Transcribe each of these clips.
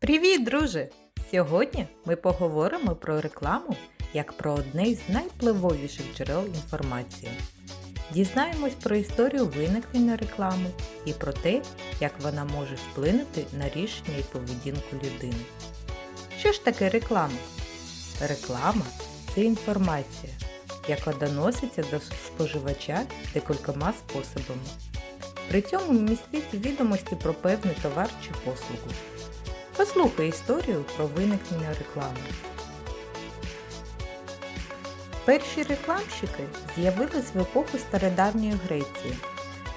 Привіт, друже! Сьогодні ми поговоримо про рекламу як про одне з найвпливовіших джерел інформації. Дізнаємось про історію виникнення реклами і про те, як вона може вплинути на рішення і поведінку людини. Що ж таке реклама? Реклама це інформація, яка доноситься до споживача декількома способами. При цьому містить відомості про певний товар чи послугу. Послухай історію про виникнення реклами. Перші рекламщики з'явились в епоху стародавньої Греції.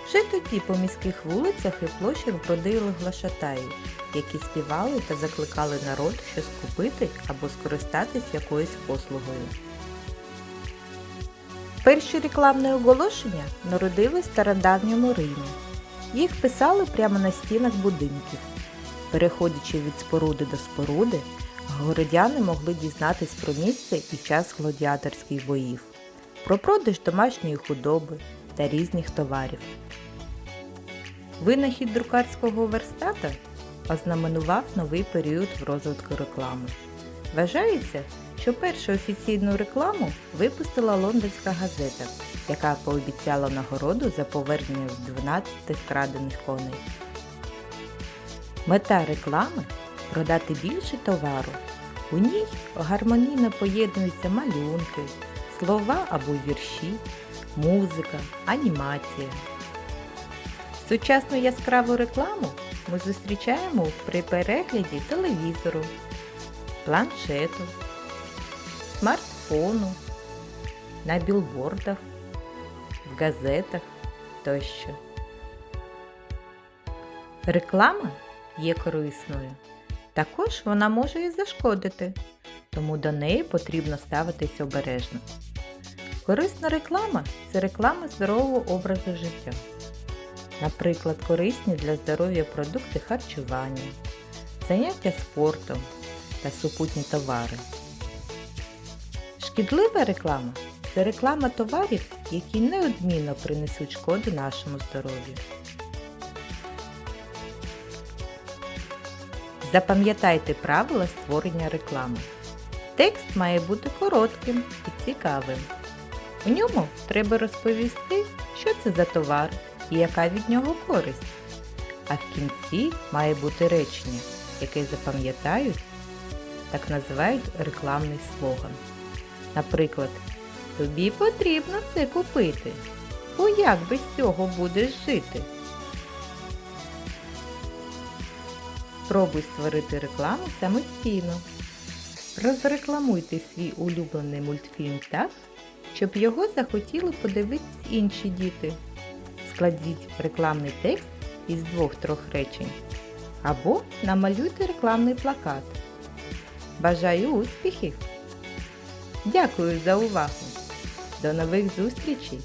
Вже тоді по міських вулицях і площах бродили глашатаї, які співали та закликали народ щось купити або скористатись якоюсь послугою. Перші рекламні оголошення народились в стародавньому Римі. Їх писали прямо на стінах будинків. Переходячи від споруди до споруди, городяни могли дізнатись про місце і час гладіаторських боїв, про продаж домашньої худоби та різних товарів. Винахід друкарського верстата ознаменував новий період в розвитку реклами. Вважається, що першу офіційну рекламу випустила лондонська газета, яка пообіцяла нагороду за повернення з 12 вкрадених коней. Мета реклами продати більше товару. У ній гармонійно поєднуються малюнки, слова або вірші, музика, анімація. Сучасну яскраву рекламу ми зустрічаємо при перегляді телевізору, планшету, смартфону, на білбордах, в газетах тощо. Реклама є корисною. Також вона може і зашкодити, тому до неї потрібно ставитись обережно. Корисна реклама це реклама здорового образу життя. Наприклад, корисні для здоров'я продукти харчування, заняття спортом та супутні товари. Шкідлива реклама це реклама товарів, які неодмінно принесуть шкоду нашому здоров'ю. Запам'ятайте правила створення реклами. Текст має бути коротким і цікавим. У ньому треба розповісти, що це за товар і яка від нього користь. А в кінці має бути речення, яке запам'ятають, так називають рекламний слоган. Наприклад, тобі потрібно це купити. Бо як без цього будеш жити? Спробуй створити рекламу самостійно. Розрекламуйте свій улюблений мультфільм так, щоб його захотіли подивитись інші діти. Складіть рекламний текст із двох-трьох речень. Або намалюйте рекламний плакат. Бажаю успіхів! Дякую за увагу! До нових зустрічей!